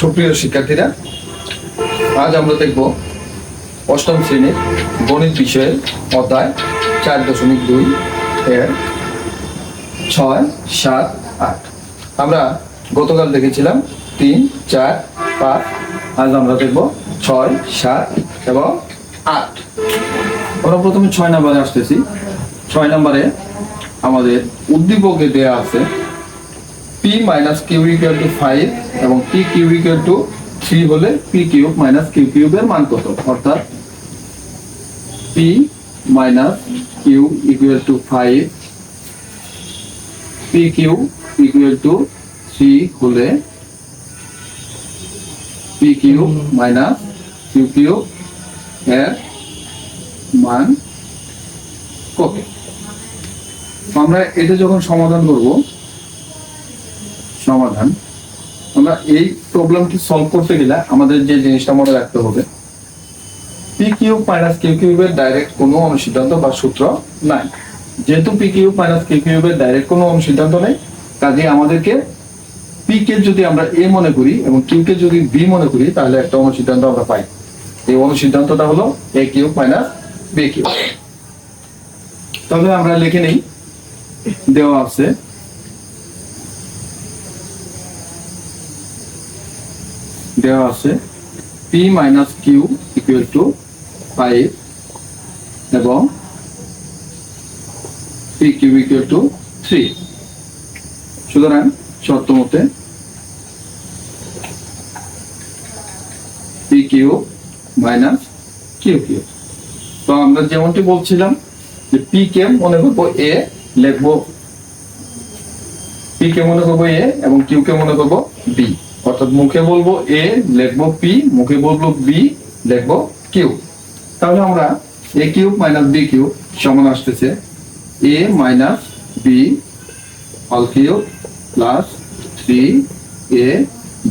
সুপ্রিয় শিক্ষার্থীরা, আজ আমরা দেখব অষ্টম শ্রেণির গণিত বিষয়ের অধ্যায় চার দশমিক দুই এর ছয়, সাত, আট। আমরা গতকাল দেখেছিলাম তিন, চার, পাঁচ, আজ আমরা দেখব ছয়, সাত এবং আট। আমরা প্রথমে ছয় নম্বরে আসতেছি। ছয় নম্বরে আমাদের উদ্দীপকে দেয়া আছে P minus Q equal to five এবং P Q equal to three হলে পি কিউব মাইনাস কিউ কিউবের মান কত? অর্থাৎ P minus Q equal to five P Q equal to three হলে P Q minus Q Q এর মান কত? আমরা এটা যখন সমাধান করব আমরা এই প্রবলেমটি সলভ করতে গেলে আমাদের যে জিনিসটা মনে রাখতে হবে পি কিউ মাইনাস কিউ কিউবের ডাইরেক্ট কোনো অনুসিদ্ধান্ত বা সূত্র নাই। যেহেতু পি কিউ মাইনাস কিউ কিউবের ডাইরেক্ট কোনো অনুসিদ্ধান্ত নেই কাজে আমাদেরকে পি কে যদি আমরা এ মনে করি এবং কিউ কে যদি বি মনে করি, তাহলে একটা অনুসিদ্ধান্ত আমরা পাই। এই অনুসিদ্ধান্তটা হলো A Q minus B Q তবে আমরা লিখে নেই, দেওয়া আছে। দেওয়া আছে P minus Q equal to five এবং P Q equal to three সুতরাং শর্ত মতে P Q minus Q Q তো আমরা যেমনটি বলছিলাম যে পি কে মনে করব এ লিখব পি কে মনে করব এ এবং কিউ কে মনে করব বি অর্থাৎ মুখে বলব এ লিখব পি মুখে বলব বি লিখব কিউ তাহলে আমরা A cube minus B cube সমান আসতেছে। A minus B all cube plus three A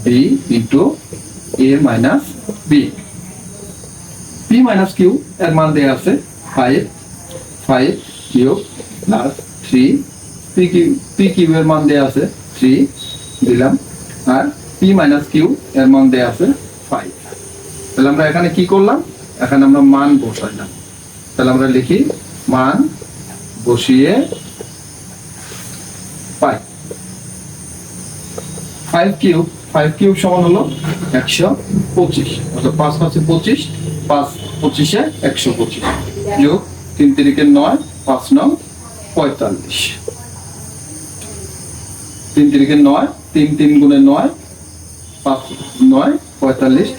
B into A minus B P minus Q এর মান দেওয়া আছে five five cube plus three P Q P Q এর মান দেওয়া আছে থ্রি দিলাম। আর পি মাইনাস কিউ এর মান দেওয়া আছে ফাইভ তাহলে আমরা এখানে কি করলাম? এখানে আমরা মান বসাইলাম। তাহলে আমরা লিখি মান বসিয়ে পাই। ফাইভ কিউব ফাইভ কিউব সমান হলো একশো পঁচিশ। অর্থাৎ পাঁচ পাঁচে পঁচিশ, পাঁচ পঁচিশে একশো পঁচিশ। যোগ তিন তিরিকে নয়, পাঁচ নং পঁয়তাল্লিশ। তিন তিরিকে নয়, তিন তিন গুণে নয় পঁয়তাল্লিশ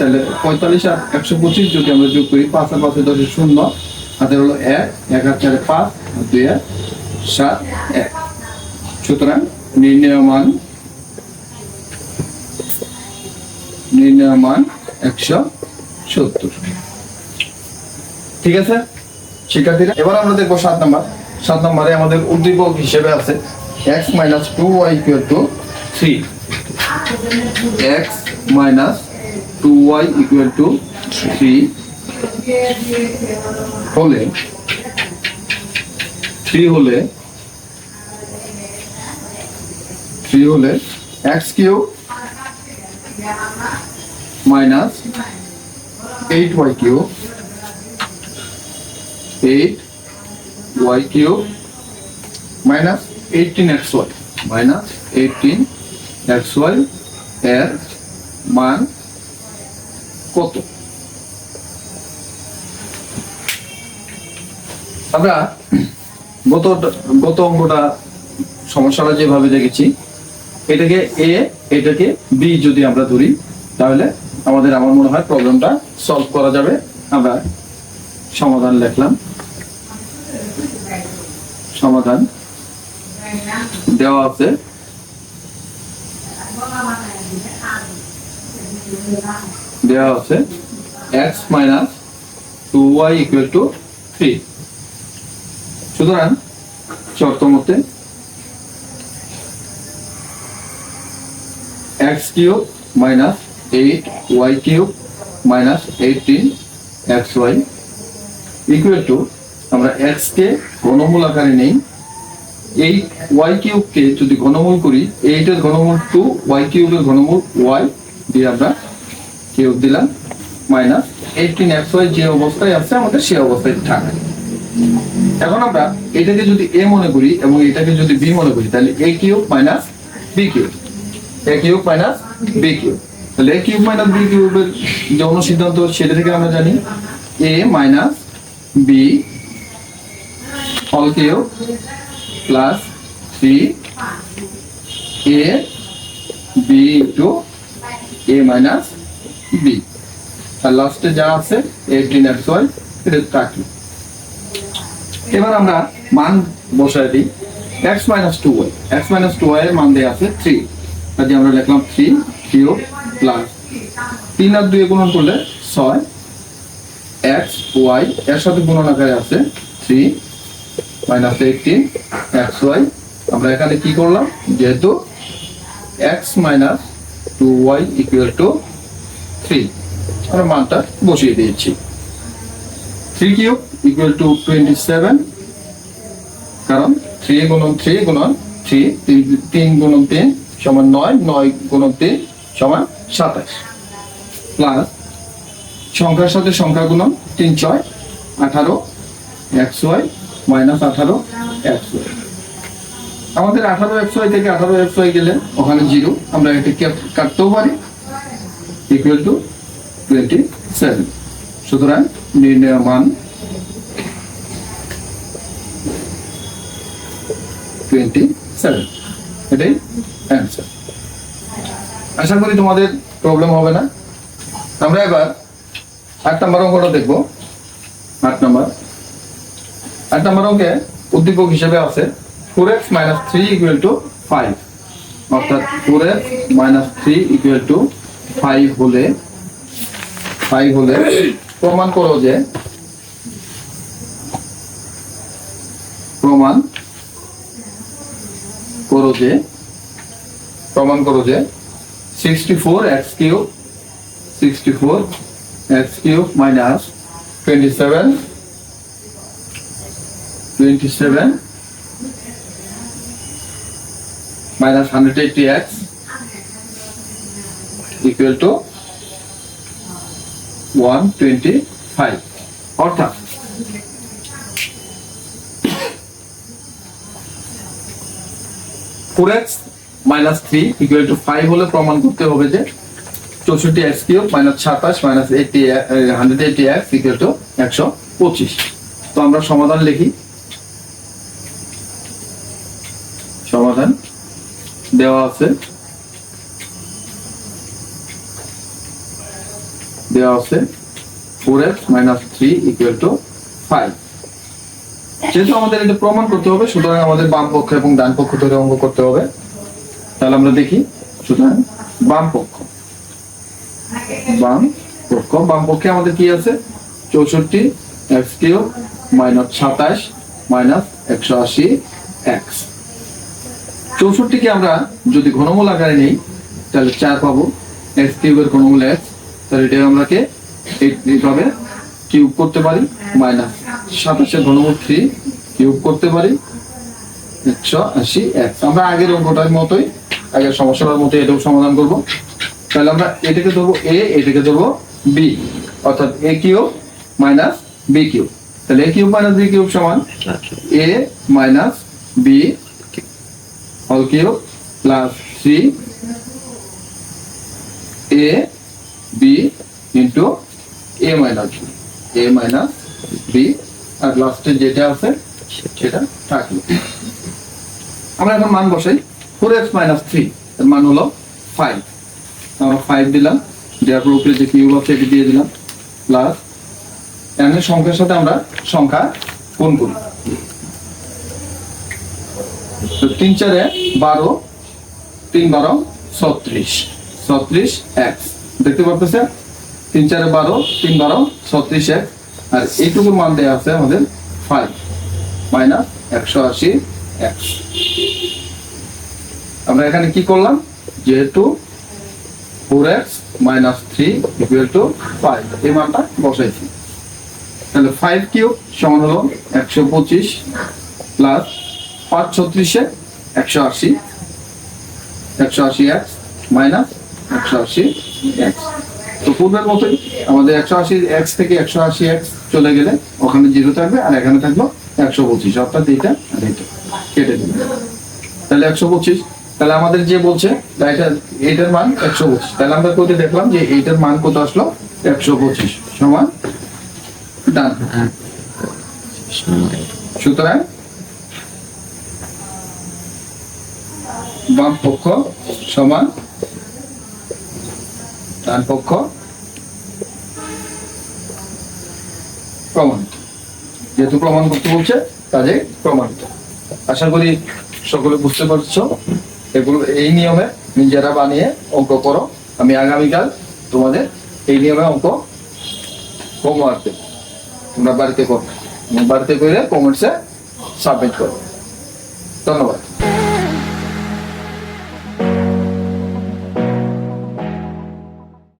পঁয়তাল্লিশ আর একশো পঁচিশ যদি আমরা যোগ করি, পাঁচ আর পাঁচে দশে শূন্য হলো এক এক আর চারে পাঁচ দুই সাত, এক। সুতরাং নির্ণয় মান মান একশো সত্তর। ঠিক আছে, শিক্ষার্থীরা? এবার আমরা দেখব সাত নম্বর। সাত নম্বরে আমাদের উদ্দীপক হিসেবে আছে, X minus two Y to three. X minus two Y equal to three হলে থ্রি হলে থ্রি হলে X Q minus eight Y Q eight Y Q minus eighteen X Y minus eighteen X Y এর মান কত? আমরা গত গত অঙ্গটা সমস্যাটা যেভাবে দেখেছি, এটাকে এ এটাকে বি যদি আমরা ধরি, তাহলে আমাদের আমার মনে হয় প্রবলেমটা সলভ করা যাবে। আমরা সমাধান লিখলাম। সমাধান দেওয়া আছে। দেওয়া আছে X minus two Y equal to three সুতরাং শর্ত মতে X cube minus eight Y cube minus eighteen X Y equal to আমরা এক্স কে ঘনমূল আকারে নেই, এই ওয়াই কিউবকে যদি ঘনমূল করি এইটের ঘনমূল টু ওয়াই কিউবের ঘনমূল ওয়াই দিয়ে আমরা কিউব দিলাম, মাইনাস এইটিন এক্স ওয়াই যে অবস্থায় আছে আমাদের সেই অবস্থায় থাকে এখন আমরা এটাকে যদি এ মনে করি এবং এটাকে যদি বি মনে করি, তাহলে A cube minus B cube. A cube minus B cube. তাহলে এ কিউব মাইনাস বি কিউবের যে অনুসিদ্ধান্ত, সেটা থেকে আমরা জানি A minus B all cube plus three A B into A minus B আর লাস্টে যা আছে এইটিন এক্স ওয়াই এটা এবার আমরা মান বসায় দিই। X minus two Y X minus two Y এর মান দেওয়া আছে থ্রি কাজে আমরা লিখলাম থ্রি কিউব প্লাস তিন আর দুই গুণন করলে ছয়। এক্স ওয়াই এর সাথে গুণন আকারে আছে three minus eighteen X Y আমরা এখানে কি করলাম? যেহেতু X minus two Y equal to three আমরা মানটা বসিয়ে দিয়েছি। Three cube equal to twenty seven কারণ থ্রি গুণন থ্রি গুণন থ্রি তিন গুণন তিন সমান নয় নয় গুণন তিন সমান সাতাশ। প্লাস সংখ্যার সাথে সংখ্যা গুণন তিন ছয়, আঠারো, এক্স ওয়াই, মাইনাস আঠারো, এক্স ওয়াই। আমাদের আঠারো এক্স ওয়াই থেকে আঠারো এক্স ওয়াই গেলে ওখানে জিরো, আমরা এটি কাটতেও পারি। ইকুয়াল টু টোয়েন্টি সেভেন সুতরাং নির্ণয় মান টোয়েন্টি সেভেন এটাই অ্যান্সার আশা করি তোমাদের প্রবলেম হবে না। আমরা এবার আট নম্বর অঙ্কটা দেখব। আট নম্বর। আট নম্বর অঙ্কে উদ্দীপক হিসেবে আছে four X minus three equal to five অর্থাৎ four X minus three equal to five হলে ফাইভ হলে প্রমাণ করো যে, প্রমাণ করো যে, প্রমাণ করো যে sixty four X cube sixty four X cube minus twenty seven twenty seven minus hundred eighty X equal to one twenty five অর্থাৎ four X minus three equal to five হলে প্রমাণ করতে হবে যে চৌষট্টি এক্স কিউব মাইনাস সাতাশ minus eighty hundred eighty X equal to একশো পঁচিশ। তো আমরা সমাধান লিখি। সমাধান দেওয়া আছে। দেওয়া আছে four X minus three equal to five যেহেতু আমাদের এটা প্রমাণ করতে হবে, সুতরাং আমাদের বাম পক্ষ এবং ডান পক্ষ ধরে অঙ্ক করতে হবে। তাহলে আমরা দেখি, সুতরাং বাম পক্ষ। বাম পক্ষ। বাম পক্ষে আমাদের কি আছে? চৌষট্টি এক্স কিউব মাইনাস সাতাশ মাইনাস একশো আশি এক্স চৌষট্টিকে আমরা যদি ঘনমূল আকারে নেই, তাহলে চার পাবো। এক্স কিউবের ঘনমূল এক্স তাহলে এটা আমরাকে এই- এইভাবে কিউব করতে পারি মাইনাস সাতাশের ঘনমূল থ্রি কিউব করতে পারি, একশো আশি এক্স আমরা আগের অঙ্কটার মতোই, আগের সমস্যাটার মতো এটাও সমাধান করব। তাহলে আমরা এটাকে ধরবো এ এটাকে ধরবো বি অর্থাৎ A cube minus B cube তাহলে A cube minus B cube সমান A minus B whole cube plus three A B into A minus B A minus B আর লাস্টে যেটা আছে, সেটা থাকল। আমরা এখন মান বসাই। ফোর এক্স মাইনাস থ্রি এর মান হলো ফাইভ আমরা ফাইভ দিলাম, দেওয়ার পর উপরে যে কিউব আছে, এটি দিয়ে দিলাম। প্লাস এখানে সংখ্যার সাথে আমরা সংখ্যা গুণ করি। তিন চারে বারো, তিন বারো, ছত্রিশ। ছত্রিশ এক্স দেখতে পারতেছে তিন চারে বারো, তিন বারো, ছত্রিশ এক। আর এইটুকু মান দেওয়া আছে আমাদের ফাইভ মাইনাস একশো আশি এক্স আমরা এখানে কি করলাম? যেহেতু four X minus three equal to five এই মানটা বসাইছি। তাহলে ফাইভ কিউব সমান হলো একশো পঁচিশ প্লাস পাঁচ ছত্রিশে একশো আশি। একশো আশি এক্স মাইনাস একশো তো পূর্বের মতোই আমাদের একশো আশি এক্স থেকে একশো আশি এক্স চলে গেলে ওখানে জিরো থাকবে আর এখানে থাকল একশো পঁচিশ। অর্থাৎ এইটা আর এইটা। কেটে দেবে তাহলে একশো পঁচিশ। তাহলে আমাদের যে বলছে এটা, এইটার মান একশো পঁচিশ। তাহলে আমরা কোথায় দেখলাম যে এইটার মান কত আসলো? একশো পঁচিশ সমান ডান। সুতরাং বাম পক্ষ সমান ডান পক্ষ প্রমাণিত। যেহেতু প্রমাণ করতে বলছে কাজে প্রমাণিত। আশা করি সকলে বুঝতে পারছ, এগুলো এই নিয়মে নিজেরা বানিয়ে অঙ্ক করো। আমি আগামীকাল তোমাদের এই নিয়মে অঙ্ক হোমওয়ার্ক দেব। তোমরা বাড়িতে করো। বাড়িতে করে কমেন্টসে সাবমিট করো। ধন্যবাদ।